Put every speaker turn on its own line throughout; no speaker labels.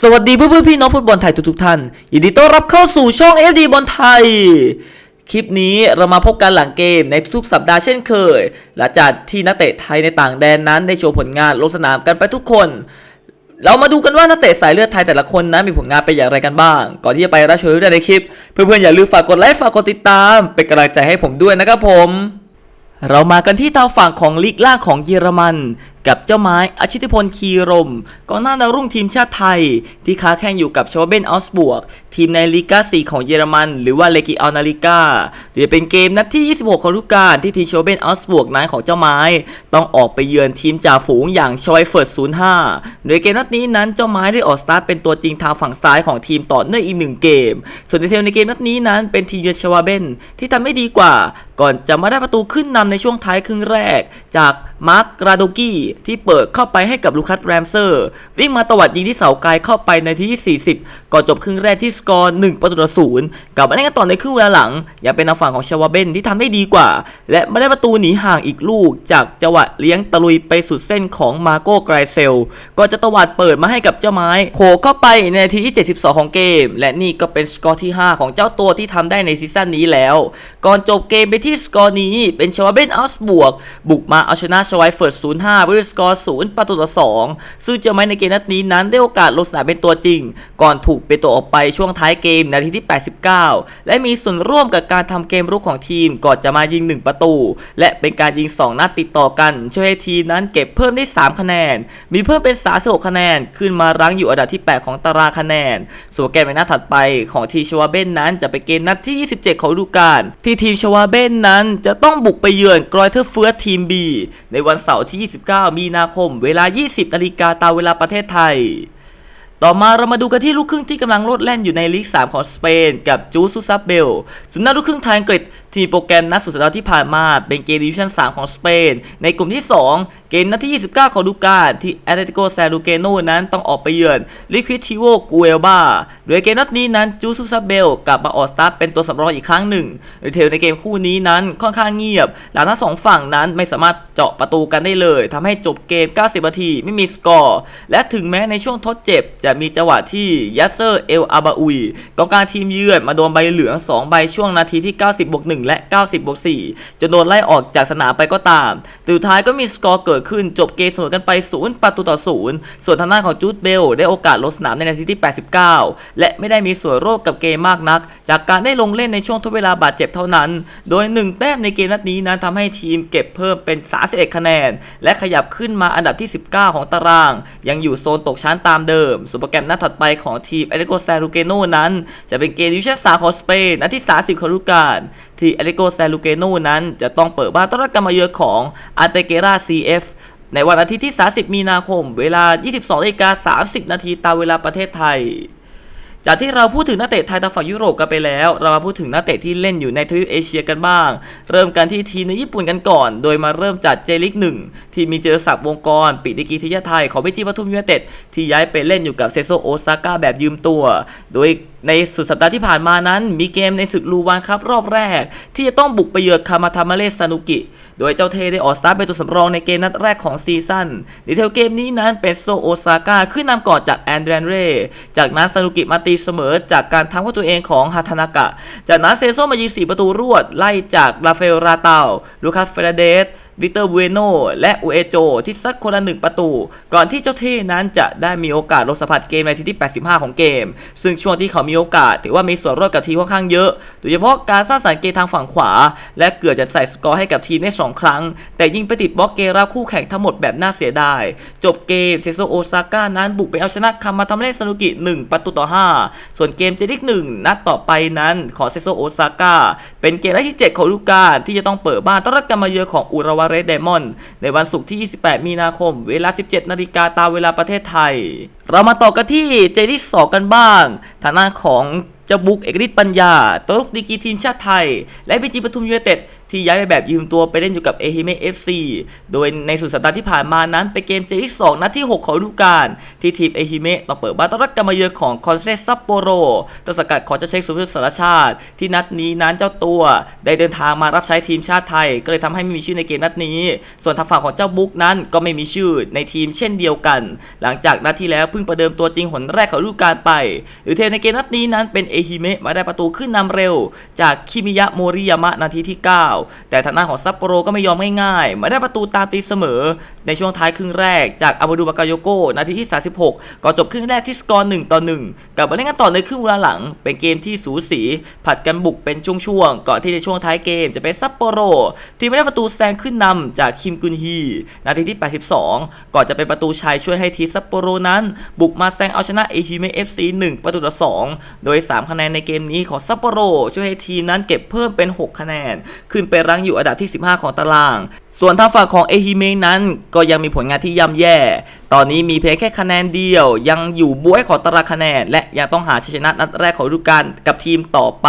สวัสดีเพื่อนๆพี่น้องฟุตบอลไทยทุกๆท่าน ยินดีต้อนรับเข้าสู่ช่อง FD บอลไทย คลิปนี้เรามาพบกันหลังเกมในทุกๆสัปดาห์เช่นเคย หลังจากที่นักเตะไทยในต่างแดนนั้นได้โชว์ผลงานลงสนามกันไปทุกคน เรามาดูกันว่านักเตะสายเลือดไทยแต่ละคนนั้นมีผลงานไปอย่างไรกันบ้าง ก่อนที่จะไปรับชมเรื่องในคลิป เพื่อนๆอย่าลืมฝากกดไลค์ฝากกดติดตาม เป็นกำลังใจให้ผมด้วยนะครับผมเรามากันที่ทางฝั่งของลีกล่างของเยอรมัน กับเจ้าไม้อชิตพลคีรมกองหน้าดาวรุ่งทีมชาติไทย ที่ค้าแข่งอยู่กับชวเบนอัลสบวก ทีมในลีกาสีของเยอรมัน หรือว่าเลกิอัลนาลิกาโดยเป็นเกมนัดที่ 26 ของฤดูกาลที่ทีมชวเบนอัลสบวกนั้นของเจ้าไม้ ต้องออกไปเยือนทีมจ่าฝูงอย่างชอยเฟิร์ด05 โดยเกมนัดนี้นั้นเจ้าไม้ได้ออกสตาร์ทเป็นตัวจริงทางฝั่งซ้ายของทีมต่อเนื่องอีกหนึ่งเกม ส่วนดีเทลในเกมนัดนี้นั้นเป็นทีมเยือนชาวเบนที่ทำไม่ดีกว่า ก่อนจะมาได้ประตูขึ้นนำในช่วงท้ายครึ่งแรกจากมาร์กราโดกี้ที่เปิดเข้าไปให้กับลูคัสแรมเซอร์ วิ่งมาตวัดยิงที่เสาไกลเข้าไปในที่ 40 ก่อนจบครึ่งแรกที่สกอร์ 1 ประตูต่อศูนย์กลับมาเล่นกันต่อในครึ่งเวลาหลัง ยังเป็นทางฝั่งของชาวาเบนที่ทำได้ดีกว่า และไม่ได้ประตูหนีห่างอีกลูก จากจังหวะเลี้ยงตะลุยไปสุดเส้นของมาโก้ไกรเซลก่อนจะตวัดเปิดมาให้กับเจ้าไม้ โขกเข้าไปในทีที่ 72 ของเกม และนี่ก็เป็นสกอร์ที่ 5 ของเจ้าตัวที่ทำได้ในซีซั่นนี้แล้ว ก่อนจบเกมไปที่สกอร์นี้เป็นชาวาเบนอัลสบวกบุกมาเอาชนะชวายเฟิร์ส05ด้วยสกอร์0ประตูต่อ 2 ซึ่งเจ้าไม้ในเกมนัดนี้นั้นได้โอกาสลงสนามเป็นตัวจริง ก่อนถูกเปนตัวออกไปช่วงท้ายเกมนาทีที่ 89 และมีส่วนร่วมกับการทำเกมรุกของทีมก่อนจะมายิง 1 ประตู และเป็นการยิง 2 นัดติดต่อกัน ช่วยให้ทีมนั้นเก็บเพิ่มได้ 3 คะแนน มีเพิ่มเป็น36คะแนน ขึ้นมารั้งอยู่อันดับที่ 8 ของตารางคะแนน ส่วนเกมในนัดถัดไปของทีมชวาเบนนั้นจะเป็นเกมนัดที่ 27 ของฤดูกาลที่ทีมชวาเบนนั้นจะต้องบุกไปเยือนกรอยเทอร์เฟิร์สทีม B ในในวันเสาร์ที่ 29 มีนาคม เวลา 20นาฬิกาตามเวลาประเทศไทย ต่อมาเรามาดูกันที่ลูกครึ่งที่กำลังโลดแล่นอยู่ในลีก 3 ของสเปน กับจูซูซับเบลสุดหน้าลูกครึ่งไทยอังกฤษ ที่โปรแกรมนัดสุดสัปดาห์ที่ผ่านมาเป็นเกมดิวิชั่น 3 ของสเปน ในกลุ่มที่ 2 เกมนัดที่ 29 ของดูกาลที่แอตเลติโกซาลูเกโนนั้นต้องออกไปเยือนลิควิทิโวกูเอลบาโดยเกมนัดนี้นั้นจูซูซับเบลกลับมาออกสตาร์ทเป็นตัวสำรองอีกครั้งหนึ่งโดยเทลในเกมคู่นี้นั้นค่อนข้างเงียบ หลังทั้งสองฝั่งนั้นไม่สามารถเจาะประตูกันได้เลยทำให้จบเกม 90 นาทีไม่มีสกอร์และถึงแม้ในช่วงทดเจ็บจะมีจังหวะที่ยัสเซอร์เอลอาบาอุยกองกลางทีมเยือนมาโดนใบเหลือง 2 ใบช่วงนาทีที่ 90บวก1และ 90บวก4จนโดนไล่ออกจากสนามไปก็ตามแต่สุดท้ายก็มีสกอร์เกิดขึ้นจบเกมเสมอกันไป 0 ประตูต่อ 0 ส่วนทางด้านของจูดเบลได้โอกาสลงสนามในนาทีที่ 89 และไม่ได้มีส่วนร่วมกับเกมมากนัก จากการได้ลงเล่นในช่วงทดเวลาบาดเจ็บเท่านั้น โดย 1 แต้มในเกมนัดนี้นั้นทำให้ทีมเก็บเพิ่มเป็น 31 คะแนน และขยับขึ้นมาอันดับที่ 19 ของตาราง ยังอยู่โซนตกชั้นตามเดิมส่วนโปรแกรมนัดถัดไปของทีมเอริโกซาลูเกโนนั้น จะเป็นเกมดิวิชั่น3ของสเปนนัดที่ 30ของฤดูกาลที่เอริโกซาลูเกโนนั้น จะต้องเปิดบ้านต้อนรับการมาเยือนของอาร์เตเกราซีเอฟในวันอาทิตย์ที่ 30 มีนาคม เวลา 22นาฬิกา30 นาทีตามเวลาประเทศไทย จากที่เราพูดถึงนักเตะไทยทางฝั่งยุโรปกันไปแล้ว เรามาพูดถึงนักเตะที่เล่นอยู่ในทวีปเอเชียกันบ้าง เริ่มกันที่ทีมในญี่ปุ่นกันก่อน โดยมาเริ่มจากเจลิกหนึ่งที่มีเจรศักดิ์วงกรปิดิกีทิยาไทยของวิจิปทุมยูเนเต็ดที่ย้ายไปเล่นอยู่กับเซโซโอซาก้าแบบยืมตัว โดย ในสุดสัปดาห์ที่ผ่านมานั้น มีเกมในศึกลูวานครับรอบแรก ที่จะต้องบุกไปเยือนคามาทามาเลสซานุกิ โดยเจ้าเทได้ออกสตาร์ทเป็นตัวสำรองในเกมนัดแรกของซีซั่นดีเทลเกมนี้นั้นเป็นโซโอซาก้าขึ้นนำก่อนจากแอนเดรนเรจากนั้นซานุกิมาตีเสมอจากการทำเข้าตัวเองของฮาทานากะ จากนั้นเซโซมายิง4ประตูรวดไล่จากราฟาเอลราเตาลูคัสเฟรเดส วิเตอร์บูเอโนและอูเอโจที่ซัดคนละหนึ่งประตู ก่อนที่เจ้าเท่นั้นจะได้มีโอกาสลงสัมผัสเกมในทีที่ 85 ของเกม ซึ่งช่วงที่เขามีโอกาสถือว่ามีส่วนร่วมกับทีมค่อนข้างเยอะ โดยเฉพาะการสร้างสรรค์เกมทางฝั่งขวา และเกือบจะใส่สกอร์ให้กับทีมได้สองครั้ง แต่ยิงไปติดบล็อกเกมรับคู่แข่งทั้งหมดแบบน่าเสียดาย จบเกมเซโซโอซาก้านั้นบุกไปเอาชนะคามาทำเลสนุกิ 1 ประตูต่อ 5 ส่วนเกมเจลิกหนึ่งนัดต่อไปนั้นของเซโซโอซาก้าเป็นเกมนัดที่ 7 ของฤดูกาลที่จะต้องเปิดบ้านต้อนรับการมาเยือนของอุราวาเรสไดมอนด์ในวันศุกร์ที่ 28 มีนาคม เวลา 17 นาฬิกาตามเวลาประเทศไทย เรามาต่อกันที่เจลิสองกันบ้างฐานะของเจ้าบุกเอกฤทธิ์ปัญญาตัวลุกดีกีทีมชาติไทย และบีจีปทุมยูเนเต็ดที่ย้ายไปแบบยืมตัวไปเล่นอยู่กับเอฮิเมะ FC โดยในสุดสัปดาห์ที่ผ่านมานั้นเป็นเกมเจลิกสองนัดที่ 6 ของฤดูกาลที่ทีมเอฮิเมะต้องเปิดบ้านต้อนรับการมาเยือนของคอนเซซัปโปโรต้นสังกัดของเจ้าเช็คสุภาพสารชาติ ที่นัดนี้นั้นเจ้าตัวได้เดินทางมารับใช้ทีมชาติไทย ก็เลยทำให้ไม่มีชื่อในเกมนัดนี้ ส่วนทางฝั่งของเจ้าบุ๊กนั้นก็ไม่มีชื่อในทีมเช่นเดียวกัน หลังจากนัดที่แล้วเพิ่งประเดิมตัวจริงหนแรกของฤดูกาลไปหรือเทในเกมนัดนี้นั้นเป็นเอฮิเมะมาได้ประตูขึ้นนำเร็ว จากคิมิยะโมริยามะนาทีที่ 9แต่ทางด้านของซัปโปโรก็ไม่ยอมง่ายๆมาได้ประตูตามตีเสมอ ในช่วงท้ายครึ่งแรกจากอามาดูบากาโยโกนาทีที่ 36 ก็จบครึ่งแรกที่สกอร์1ต่อ1กลับมาเล่นกันต่อในครึ่งเวลาหลัง เป็นเกมที่สูสี ผัดกันบุกเป็นช่วงๆก่อนที่ในช่วงท้ายเกมจะเป็นซัปโปโร ที่ไม่ได้ประตูแซงขึ้นนำจากคิมกุนฮีนาทีที่ 82 ก่อนจะเป็นประตูชัยช่วยให้ทีมซัปโปโรนั้น บุกมาแซงเอาชนะเอชิเมเอฟซี1ประตูต่อ2โดย 3 คะแนนในเกมนี้ของซัปโปโรช่วยให้ทีมนั้นเก็บเพิ่มเป็น 6 คะแนน ขึ้นไปรั้งอยู่อันดับที่ 15 ของตาราง ส่วนทางฝั่งของเอฮิเมนั้นก็ยังมีผลงานที่ย่ำแย่ ตอนนี้มีเพียงแค่คะแนนเดียว ยังอยู่บ้วยของตารางคะแนน และยังต้องหาชัยชนะนัดแรกของฤดูกาลกับทีมต่อไป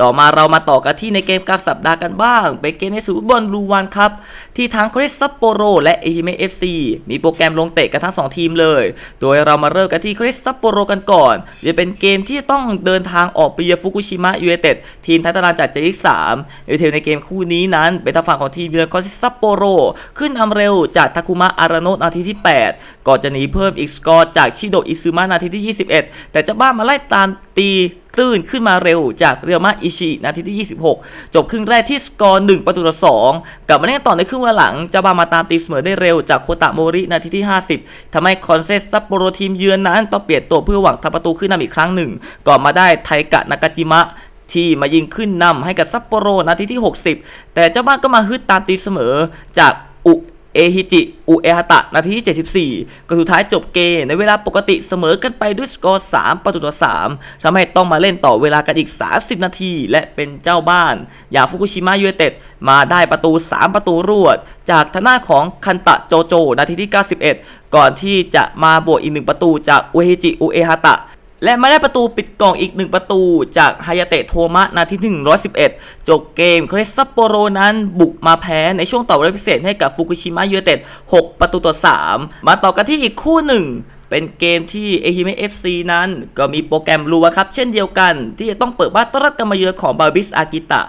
ต่อมาเรามาต่อกันที่ในเกมกลางสัปดาห์กันบ้าง เป็นเกมในสุดบอลลูวันครับ ที่ทั้งคริสซัปโปโรและเอฮิเมเอฟซีมีโปรแกรมลงเตะกันทั้ง 2 ทีมเลย โดยเรามาเริ่มกันที่คริสซัปโปโรกันก่อนจะเป็นเกมที่ต้องเดินทางออกไปเยือนฟุกุชิมะยูเนเต็ดทีมท้ายตารางจากเจลิก3โดยเทมในเกมคู่นี้นั้นเป็นทางฝั่งของทีมเยือนคริสซัซัปโปโร ขึ้นนำเร็วจากทาคุมะอาราโนะนาทีที่ 8 ก่อนจะหนีเพิ่มอีกสกอร์จากชิโดอิซึมะนาทีที่ 21 แต่เจ้าบ้านมาไล่ตามตีตื้นขึ้นมาเร็วจากเรียวมะอิชินาทีที่ 26 จบครึ่งแรกที่สกอร์ 1 ประตูต่อ 2 กลับมาเล่นต่อในครึ่งเวลาหลังเจ้าบ้านมาตามตีเสมอได้เร็วจากโคตะโมรินาทีที่ 50ทำให้คอนเซสซัปโปโรทีมเยือนนั้นต้องเปลี่ยนตัวเพื่อหวังทำประตูขึ้นนำอีกครั้งหนึ่ง ก่อนมาได้ไทกะนากาจิมะ ที่มายิงขึ้นนำให้กับซัปโปโรนาทีที่ 60 แต่เจ้าบ้านก็มาฮึดตามตีเสมอจากอุเอฮิจิ อุเอฮาตะ นาทีที่ 74 ก็สุดท้ายจบเกมในเวลาปกติเสมอกันไปด้วยสกอร์ 3 ประตูต่อ 3 ทำให้ต้องมาเล่นต่อเวลากันอีก 30 นาที และเป็นเจ้าบ้าน อย่างฟุกุชิมะยูเนเต็ด มาได้ประตู 3 ประตูรวด จากทางหน้าของคันตะโจโจ นาทีที่ 91 ก่อนที่จะมาบวกอีกหนึ่งประตูจากอุเอฮิจิ อุเอฮาตะ และมาได้ประตูปิดกล่องอีกหนึ่งประตูจากฮายาเตะโทมะนาทีที่111 จบเกมคริสซัปโปโรนั้นบุกมาแพ้ในช่วงต่อเวลาพิเศษให้กับฟุกุชิมะยูเนเต็ด6ประตูต่อ 3 มาต่อกันที่อีกคู่หนึ่งเป็นเกมที่เอฮิเมเอฟซีนั้น ก็มีโปรแกรมรูวครับ เช่นเดียวกัน ที่จะต้องเปิดบ้านต้อนรับการมาเยือนของบาบิสอากิตะ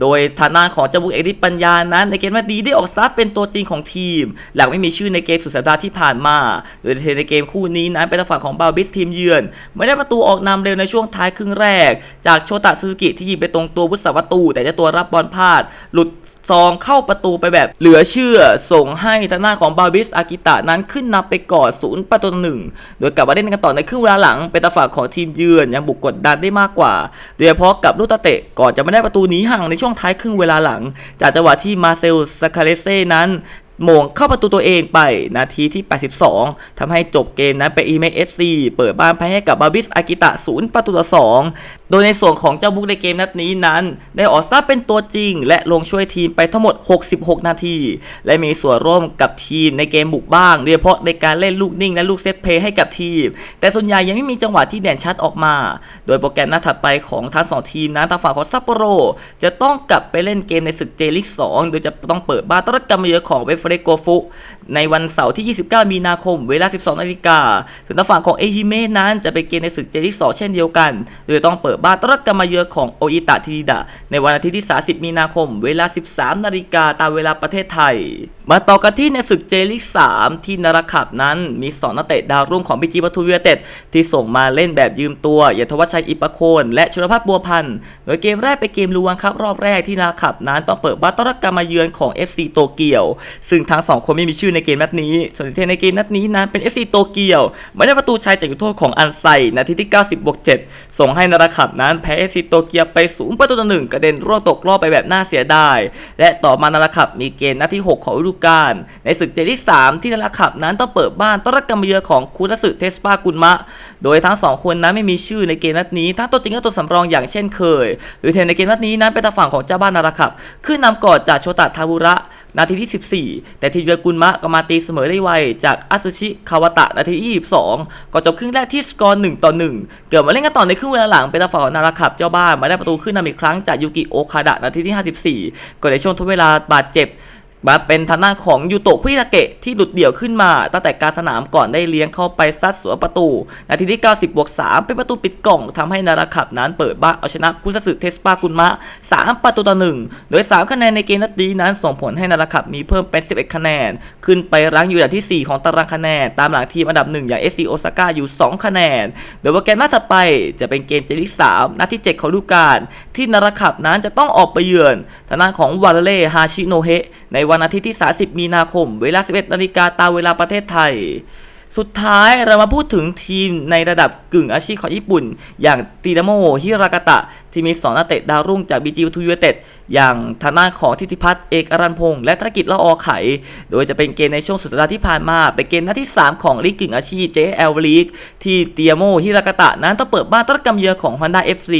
โดยฐานะของเจ้าบุกเอกิปัญญานั้น ในเกมนัดนี้ได้ออกสตาร์ทเป็นตัวจริงของทีม หลังไม่มีชื่อในเกมสุดสัปดาห์ที่ผ่านมา โดยในเกมคู่นี้นั้นเป็นทาฝั่งของบาบิสทีมเยือน ไม่ได้ประตูออกนำเร็วในช่วงท้ายครึ่งแรก จากโชตะซูซูกิที่ยิงไปตรงตัววุฒิประตูแต่เจ้าตัวรับบอลพลาด หลุดซองเข้าประตูไปแบบเหลือเชื่อ ส่งให้ทางหน้าของบาบิสอากิตะนั้นขึ้นนำไปก่อนศูนย์ประตูหนึ่งโดยกลับมาเล่นกันต่อในครึ่งเวลาหลังเป็นทาฝั่งของทีมเยือนยังบุกกดดันได้มากกว่า โดยเฉพาะกับลูกตะเตะก่อนจะไม่ได้ประตูหนีห่างในช่วงท้ายครึ่งเวลาหลัง จากจังหวะที่มาเซลสคาเลเซ่นั้น โมงเข้าประตูตัวเองไปนาทีที่ 82ทำให้จบเกมนั้นเป็นอีเมเอฟซีเปิดบ้านแพ้ให้กับบาบิสอากิตะศูนย์ประตูต่อ2โดยในส่วนของเจ้าบุกในเกมนัดนี้นั้น ได้ออกสตาเป็นตัวจริง และลงช่วยทีมไปทั้งหมด 66 นาที และมีส่วนร่วมกับทีมในเกมบุกบ้างโดยเฉพาะในการเล่นลูกนิ่งและลูกเซตเพย์ให้กับทีม แต่ส่วนใหญ่ยังไม่มีจังหวะที่เด่นชัดออกมา โดยโปรแกรมนัดถัดไปของทั้งสองทีมนั้นทางฝั่งของซัปโปโรจะต้องกลับไปเล่นเกมในศึกเจลิก2โดยจะต้องเปิดบ้านต้อนรับการมาเยือนของเวฟเฟรโกฟุ ในวันเสาร์ที่ 29 มีนาคม เวลา 12 นาฬิกาส่วนทางฝั่งของเอจิเมะนั้นจะเป็นเกมในศึกเจลิก2เช่นเดียวกัน โดยต้องเปิดบ้านต้อนรับการมาเยือนของโออิตะทินิดะ ในวันอาทิตย์ที่ 30 มีนาคม เวลา 13 นาฬิกาตามเวลาประเทศไทย มาต่อกันที่ในศึกเจลิก3ที่นารขับนั้นมี2นักเตะดาวรุ่งของบีจีปทุมยูไนเต็ดที่ส่งมาเล่นแบบยืมตัวอย่างทวัชชัยอิปะโคนและชลพัฒน์บัวพันธ์โดยเกมแรกเป็นเกมลวงครับรอบแรกที่นาขับนั้นต้องเปิดบ้านต้อนรับการมาเยือนของ FC โตเกียวซึ่งทั้งสองคนไม่มีชื่อในเกมนัดนี้ส่วนที่ในเกมนัดนี้นั้นเป็น FC โตเกียว ไม่ได้ประตูชัยจากจุดโทษของอันไซนาทีที่ 90บวก7ส่งให้นาราขับนั้นแพ้ FC โตเกียวไปสูงประตูต่อหนึ่งกระเด็นร่วงตกรอบไปแบบน่าเสียดาย และต่อมานาราขับมีเกมนัดที่ 6 ของฤดูกาลในศึกเจที่ 3 ที่นาราขับนั้นต้องเปิดบ้านต้อนรับการมาเยือนของคูทัสึเทสปากุลมะ โดยทั้งสองคนนั้นไม่มีชื่อในเกมนัดนี้ทั้งตัวจริงและตัวสำรองอย่างเช่นเคยหรือเทนในเกมนัดนี้นั้นเป็นทางฝั่งของเจ้าบ้านนาราขับ ขึ้นนำก่อนจากโชตะทาบุระ นาทีที่ 14 แต่ทีมเยือกุนมะก็มาตีเสมอได้ไว จากอาซุชิคาวตะนาทีที่22 ก็จบครึ่งแรกที่สกอร์1ต่อ1เกิดมาเล่นกันต่อในครึ่งเวลาหลังเป็นตาฝั่งของนาราคับเจ้าบ้านมาได้ประตูขึ้นนำอีกครั้งจากยูกิโอคาดะนาทีที่ 54 ก็ในช่วงทดเวลาบาดเจ็บ มาเป็นทางด้านของยูโตะคุยตะเกะที่หลุดเดี่ยวขึ้นมา ตั้งแต่การสนามก่อนได้เลี้ยงเข้าไปซัดสวนประตู นาทีที่ 90บวก3เป็นประตูปิดกล่องทำให้นาราขับนั้นเปิดบ้านเอาชนะคุซาสึเทสปากุนมะ 3 ประตูต่อ 1 โดย 3 คะแนนในเกมนัดนี้นั้นส่งผลให้นาราขับมีเพิ่มเป็น 11 คะแนน ขึ้นไปรั้งอยู่อันดับที่ 4 ของตารางคะแนน ตามหลังทีมอันดับ 1 อย่าง SC โอซาก้าอยู่ 2 คะแนน โดยโปรแกรมนัดถัดไปจะเป็นเกมเจลิก3นัดที่ 7 ของฤดูกาลที่นาราขับนั้นจะต้องออกไปเยือนทางด้านของวาเลเล่ฮาชิโนเฮะในวันอาทิตย์ที่ 30 มีนาคม เวลา 11 นาฬิกาตามเวลาประเทศไทย สุดท้ายเรามาพูดถึงทีมในระดับกึ่งอาชีพของญี่ปุ่น อย่างตีนาโมฮิรากาตะ ที่มีสองนักเตะดาวรุ่งจากบีจีทูยูเต็ดอย่างทางด้านของทิติพัฒน์เอกอรันพงษ์และธนกิจละออไข โดยจะเป็นเกมในช่วงสุดสัปดาห์ที่ผ่านมา เป็นเกมนัดที่ 3 ของลีกกึ่งอาชีพ JL League ที่ตีนาโมฮิรากาตะนั้นต้องเปิดบ้านต้อนรับกำเยือของ Honda FC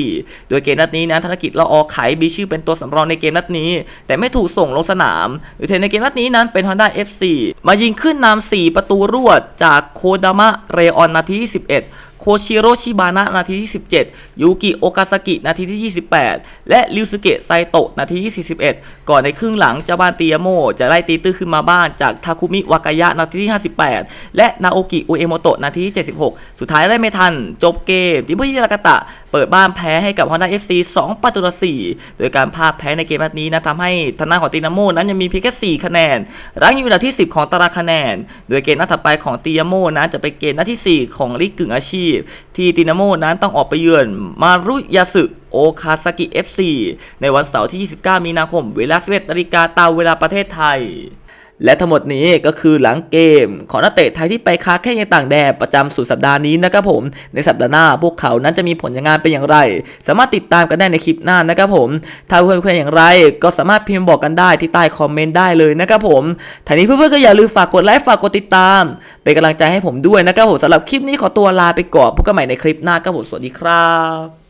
โดยเกมนัดนี้นั้นธนกิจละออไขมีชื่อเป็นตัวสำรองในเกมนัดนี้ แต่ไม่ถูกส่งลงสนามโดยเทนในเกมนัดนี้นั้นเป็น Honda FC มายิงขึ้นนำ4ประตูรวดจากโคดามะเรออนนาที21 โคชิโรชิบานะนาทีที่ 17 ยูกิโอกาซากินาทีที่ 28 และริวสุเกะไซโตะนาทีที่ 41 ก่อนในครึ่งหลังเจ้าบานตียาโมจะไล่ตีตื้อขึ้นมาบ้านจากทาคุมิวากายะนาทีที่ 58 และนาโอกิอุเอโมโตะนาทีที่ 76 สุดท้ายได้ไม่ทัน จบเกมทีมผู้ยิงากาตะ เปิดบ้านแพ้ให้กับ Honda FC 2ประตูต่อ4โดยการพลาดแพ้ในเกมนัดนี้นะทำให้ทางด้านของตีนาโมนั้นยังมีเพียงแค่4คะแนนรั้งอยู่อันดับที่ 10 ของตารางคะแนน โดยเกมนัดถัดไปของตีนาโมนั้นจะเป็นเกมนัดที่ 4 ของลีกกึ่งอาชีพที่ตินาโมนั้นต้องออกไปเยือนมารุยาสึโอคาซากิ FC ในวันเสาร์ที่ 29 มีนาคม เวลา 11นาฬิกาตามเวลาประเทศไทย และทั้งหมดนี้ก็คือหลังเกม ของนักเตะไทยที่ไปค้าแข่งในต่างแดนประจำสุดสัปดาห์นี้นะครับผม ในสัปดาห์หน้าพวกเขานั้นจะมีผลงานเป็นอย่างไร สามารถติดตามกันได้ในคลิปหน้านะครับผม ถ้าเพื่อนๆอย่างไร ก็สามารถพิมพ์บอกกันได้ที่ใต้คอมเมนต์ได้เลยนะครับผมทีนี้เพื่อนๆก็อย่าลืมฝากกดไลค์ฝากกดติดตาม เป็นกำลังใจให้ผมด้วยนะครับผมสำหรับคลิปนี้ขอตัวลาไปก่อนพบกันใหม่ในคลิปหน้าครับผมสวัสดีครับ